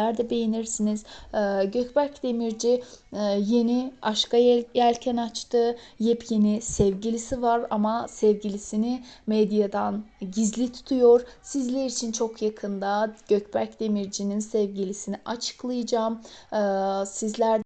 sizler de beğenirsiniz. Ee, Gökberk Demirci e, yeni aşka yel, yelken açtı. Yepyeni sevgilisi var ama sevgilisini medyadan gizli tutuyor. Sizler için çok yakında Gökberk Demirci'nin sevgilisini açıklayacağım. Ee, sizler